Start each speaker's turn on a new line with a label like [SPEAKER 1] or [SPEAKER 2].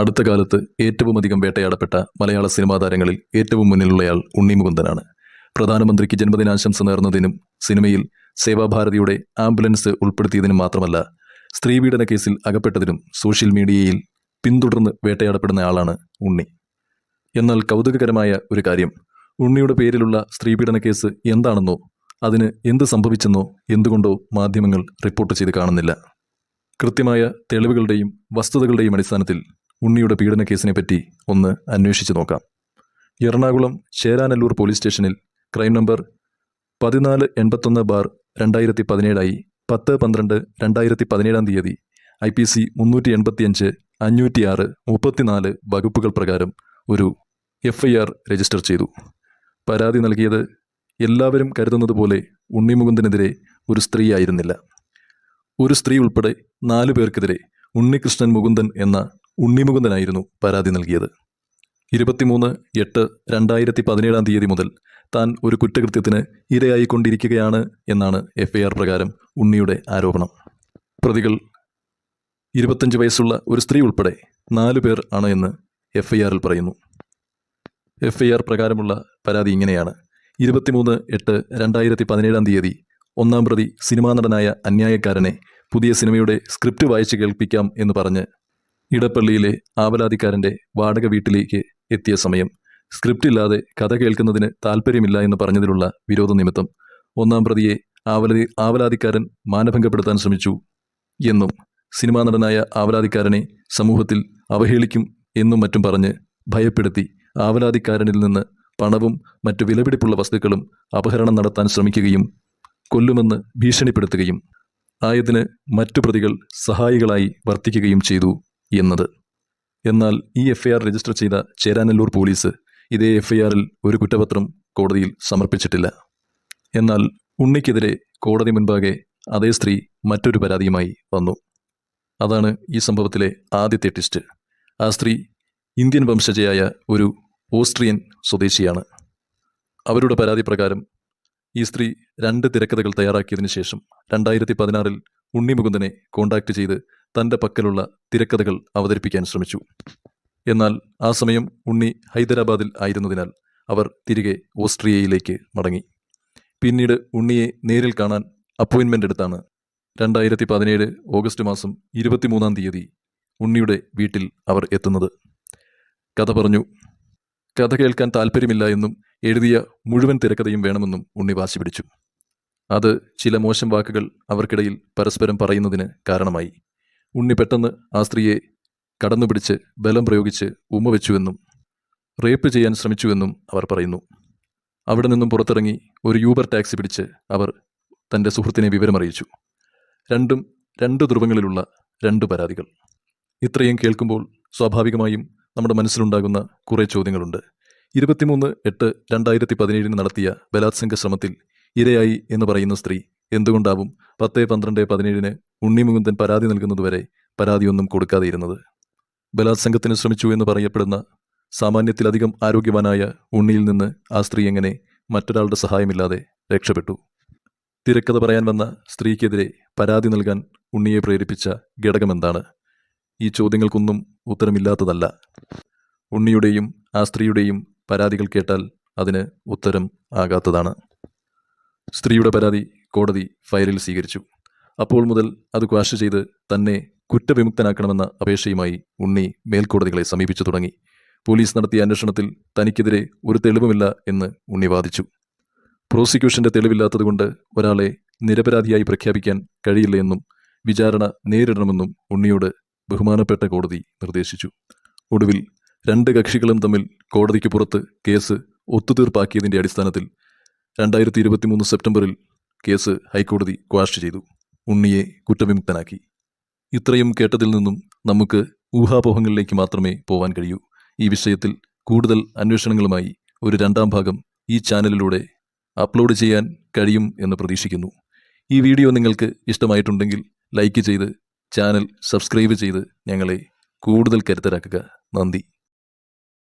[SPEAKER 1] അടുത്ത കാലത്ത് ഏറ്റവുമധികം വേട്ടയാടപ്പെട്ട മലയാള സിനിമാ താരങ്ങളിൽ ഏറ്റവും മുന്നിലുള്ളയാൾ ഉണ്ണി മുകുന്ദനാണ്. പ്രധാനമന്ത്രിക്ക് ജന്മദിനാശംസ നേർന്നതിനും സിനിമയിൽ സേവാഭാരതിയുടെ ആംബുലൻസ് ഉൾപ്പെടുത്തിയതിനും മാത്രമല്ല സ്ത്രീപീഡന കേസിൽ അകപ്പെട്ടതിനും സോഷ്യൽ മീഡിയയിൽ പിന്തുടർന്ന് വേട്ടയാടപ്പെടുന്ന ആളാണ് ഉണ്ണി. എന്നാൽ കൗതുകകരമായ ഒരു കാര്യം ഉണ്ണിയുടെ പേരിലുള്ള സ്ത്രീപീഡന കേസ് എന്താണെന്നോ അതിന് എന്ത് സംഭവിച്ചെന്നോ എന്തുകൊണ്ടോ മാധ്യമങ്ങൾ റിപ്പോർട്ട് ചെയ്ത് കാണുന്നില്ല. കൃത്യമായ തെളിവുകളുടെയും വസ്തുതകളുടെയും അടിസ്ഥാനത്തിൽ ഉണ്ണിയുടെ പീഡന കേസിനെപ്പറ്റി ഒന്ന് അന്വേഷിച്ചു നോക്കാം. എറണാകുളം ചേരാനല്ലൂർ പോലീസ് സ്റ്റേഷനിൽ ക്രൈം നമ്പർ പതിനാല് എൺപത്തൊന്ന് ബാർ രണ്ടായിരത്തി പതിനേഴായി പത്ത് പന്ത്രണ്ട് രണ്ടായിരത്തി പതിനേഴാം തീയതി ഐ പി സി മുന്നൂറ്റി എൺപത്തിയഞ്ച് അഞ്ഞൂറ്റിയാറ് മുപ്പത്തിനാല് വകുപ്പുകൾ പ്രകാരം ഒരു എഫ് ഐ ആർ രജിസ്റ്റർ ചെയ്തു. പരാതി നൽകിയത് എല്ലാവരും കരുതുന്നത് പോലെ ഉണ്ണിമുകുന്ദനെതിരെ ഒരു സ്ത്രീ ആയിരുന്നില്ല ഒരു സ്ത്രീ ഉൾപ്പെടെ നാലു പേർക്കെതിരെ ഉണ്ണികൃഷ്ണൻ മുകുന്ദൻ എന്ന ഉണ്ണിമുകുന്ദനായിരുന്നു പരാതി നൽകിയത്. ഇരുപത്തിമൂന്ന് എട്ട് രണ്ടായിരത്തി പതിനേഴാം തീയതി മുതൽ താൻ ഒരു കുറ്റകൃത്യത്തിന് ഇരയായിക്കൊണ്ടിരിക്കുകയാണ് എന്നാണ് എഫ്ഐആർ പ്രകാരം ഉണ്ണിയുടെ ആരോപണം. പ്രതികൾ ഇരുപത്തഞ്ച് വയസ്സുള്ള ഒരു സ്ത്രീ ഉൾപ്പെടെ നാലു പേർ ആണ് എന്ന് എഫ്ഐആറിൽ പറയുന്നു. എഫ്ഐആർ പ്രകാരമുള്ള പരാതി ഇങ്ങനെയാണ്. ഇരുപത്തിമൂന്ന് എട്ട് രണ്ടായിരത്തി പതിനേഴാം തീയതി ഒന്നാം പ്രതി സിനിമാ നടനായ അന്യായക്കാരനെ പുതിയ സിനിമയുടെ സ്ക്രിപ്റ്റ് വായിച്ച് കേൾപ്പിക്കാം എന്ന് പറഞ്ഞ് ഇടപ്പള്ളിയിലെ ആവലാതിക്കാരന്റെ വാടക വീട്ടിലേക്ക് എത്തിയ സമയം സ്ക്രിപ്റ്റ് ഇല്ലാതെ കഥ കേൾക്കുന്നതിന് താല്പര്യമില്ല എന്ന് പറഞ്ഞതിലുള്ള വിരോധ നിമിത്തം ഒന്നാം പ്രതിയെ ആവലതി ആവലാതിക്കാരൻ മാനഭംഗപ്പെടുത്താൻ ശ്രമിച്ചു എന്നും സിനിമാ നടനായ ആവലാതിക്കാരനെ സമൂഹത്തിൽ അവഹേളിക്കും എന്നും മറ്റും പറഞ്ഞ് ഭയപ്പെടുത്തി ആവലാതിക്കാരനിൽ നിന്ന് പണവും മറ്റു വിലപിടിപ്പുള്ള വസ്തുക്കളും അപഹരണം നടത്താൻ ശ്രമിക്കുകയും കൊല്ലുമെന്ന് ഭീഷണിപ്പെടുത്തുകയും ആയതിന് മറ്റു പ്രതികൾ സഹായികളായി വർത്തിക്കുകയും ചെയ്തു. എന്നത്. എന്നാൽ ഈ എഫ്ഐആർ രജിസ്റ്റർ ചെയ്ത ചേരാനല്ലൂർ പോലീസ് ഇതേ എഫ്ഐആറിൽ ഒരു കുറ്റപത്രം കോടതിയിൽ സമർപ്പിച്ചിട്ടില്ല. എന്നാൽ ഉണ്ണിക്കെതിരെ കോടതി മുൻപാകെ അതേ സ്ത്രീ മറ്റൊരു പരാതിയുമായി വന്നു. അതാണ് ഈ സംഭവത്തിലെ ആദ്യത്തെ ട്വിസ്റ്റ് ആ സ്ത്രീ ഇന്ത്യൻ വംശജയായ ഒരു ഓസ്ട്രിയൻ സ്വദേശിയാണ്. അവരുടെ പരാതി പ്രകാരം ഈ സ്ത്രീ രണ്ട് തിരക്കഥകൾ തയ്യാറാക്കിയതിനു ശേഷം രണ്ടായിരത്തി പതിനാറിൽ ഉണ്ണിമുകുന്ദനെ കോണ്ടാക്ട് ചെയ്ത് തന്റെ പക്കലുള്ള തിരക്കഥകൾ അവതരിപ്പിക്കാൻ ശ്രമിച്ചു. എന്നാൽ ആ സമയം ഉണ്ണി ഹൈദരാബാദിൽ ആയിരുന്നതിനാൽ അവർ തിരികെ ഓസ്ട്രിയയിലേക്ക് മടങ്ങി. പിന്നീട് ഉണ്ണിയെ നേരിൽ കാണാൻ അപ്പോയിൻമെന്റ് എടുത്താണ്. രണ്ടായിരത്തി പതിനേഴ് ഓഗസ്റ്റ് മാസം ഇരുപത്തിമൂന്നാം തീയതി ഉണ്ണിയുടെ വീട്ടിൽ അവർ എത്തുന്നത്. കഥ പറഞ്ഞു കഥ കേൾക്കാൻ താല്പര്യമില്ല എന്നും എഴുതിയ മുഴുവൻ തിരക്കഥയും വേണമെന്നും ഉണ്ണി വാശി പിടിച്ചു അത് ചില മോശം വാക്കുകൾ അവർക്കിടയിൽ പരസ്പരം പറയുന്നതിന് കാരണമായി. ഉണ്ണി പെട്ടെന്ന് ആ സ്ത്രീയെ കടന്നുപിടിച്ച് ബലം പ്രയോഗിച്ച് ഉമ്മ വെച്ചുവെന്നും റേപ്പ് ചെയ്യാൻ ശ്രമിച്ചുവെന്നും അവർ പറയുന്നു. അവിടെ നിന്നും പുറത്തിറങ്ങി ഒരു യൂബർ ടാക്സി പിടിച്ച് അവർ തന്റെ സുഹൃത്തിനെ വിവരമറിയിച്ചു. രണ്ടും രണ്ട് ധ്രുവങ്ങളിലുള്ള രണ്ട് പരാതികൾ. ഇത്രയും കേൾക്കുമ്പോൾ സ്വാഭാവികമായും നമ്മുടെ മനസ്സിലുണ്ടാകുന്ന കുറേ ചോദ്യങ്ങളുണ്ട്. ഇരുപത്തിമൂന്ന് എട്ട് രണ്ടായിരത്തി പതിനേഴിന് നടത്തിയ ബലാത്സംഗ ശ്രമത്തിൽ ഇരയായി എന്ന് പറയുന്ന സ്ത്രീ എന്തുകൊണ്ടാവും പത്ത് പന്ത്രണ്ട് പതിനേഴിന് ഉണ്ണിമുകുന്ദൻ പരാതി നൽകുന്നതുവരെ പരാതിയൊന്നും കൊടുക്കാതെയിരുന്നത്? ബലാത്സംഗത്തിന് ശ്രമിച്ചു എന്ന് പറയപ്പെടുന്ന സാമാന്യത്തിലധികം ആരോഗ്യവാനായ ഉണ്ണിയിൽ നിന്ന് ആ സ്ത്രീ എങ്ങനെ മറ്റൊരാളുടെ സഹായമില്ലാതെ രക്ഷപ്പെട്ടു? തിരക്കഥ പറയാൻ വന്ന സ്ത്രീക്കെതിരെ പരാതി നൽകാൻ ഉണ്ണിയെ പ്രേരിപ്പിച്ച ഘടകമെന്താണ്? ഈ ചോദ്യങ്ങൾക്കൊന്നും ഉത്തരമില്ലാത്തതല്ല. ഉണ്ണിയുടെയും ആ സ്ത്രീയുടെയും പരാതികൾ കേട്ടാൽ അതിന് ഉത്തരം ആകാത്തതാണ്. സ്ത്രീയുടെ പരാതി കോടതി ഫയലിൽ സ്വീകരിച്ചു. അപ്പോൾ മുതൽ അത് ക്വാഷ് ചെയ്ത് തന്നെ കുറ്റവിമുക്തനാക്കണമെന്ന അപേക്ഷയുമായി ഉണ്ണി മേൽക്കോടതികളെ സമീപിച്ചു തുടങ്ങി. പോലീസ് നടത്തിയ അന്വേഷണത്തിൽ തനിക്കെതിരെ ഒരു തെളിവുമില്ല എന്ന് ഉണ്ണി വാദിച്ചു. പ്രോസിക്യൂഷന്റെ തെളിവില്ലാത്തതുകൊണ്ട് ഒരാളെ നിരപരാധിയായി പ്രഖ്യാപിക്കാൻ കഴിയില്ല എന്നും വിചാരണ നേരിടണമെന്നും ഉണ്ണിയോട് ബഹുമാനപ്പെട്ട കോടതി നിർദ്ദേശിച്ചു. ഒടുവിൽ രണ്ട് കക്ഷികളും തമ്മിൽ കോടതിക്ക് പുറത്ത് കേസ് ഒത്തുതീർപ്പാക്കിയതിന്റെ അടിസ്ഥാനത്തിൽ രണ്ടായിരത്തി ഇരുപത്തിമൂന്ന് സെപ്റ്റംബറിൽ കേസ് ഹൈക്കോടതി ക്വാഷ് ചെയ്തു. ഉണ്ണിയെ കുറ്റവിമുക്തനാക്കി. ഇത്രയും കേട്ടതിൽ നിന്നും നമുക്ക് ഊഹാപോഹങ്ങളിലേക്ക് മാത്രമേ പോവാൻ കഴിയൂ. ഈ വിഷയത്തിൽ കൂടുതൽ അന്വേഷണങ്ങളുമായി ഒരു രണ്ടാം ഭാഗം ഈ ചാനലിലൂടെ അപ്ലോഡ് ചെയ്യാൻ കഴിയും എന്ന് പ്രതീക്ഷിക്കുന്നു. ഈ വീഡിയോ നിങ്ങൾക്ക് ഇഷ്ടമായിട്ടുണ്ടെങ്കിൽ ലൈക്ക് ചെയ്ത് ചാനൽ സബ്സ്ക്രൈബ് ചെയ്ത് ഞങ്ങളെ കൂടുതൽ കരുത്തരാക്കുക. നന്ദി.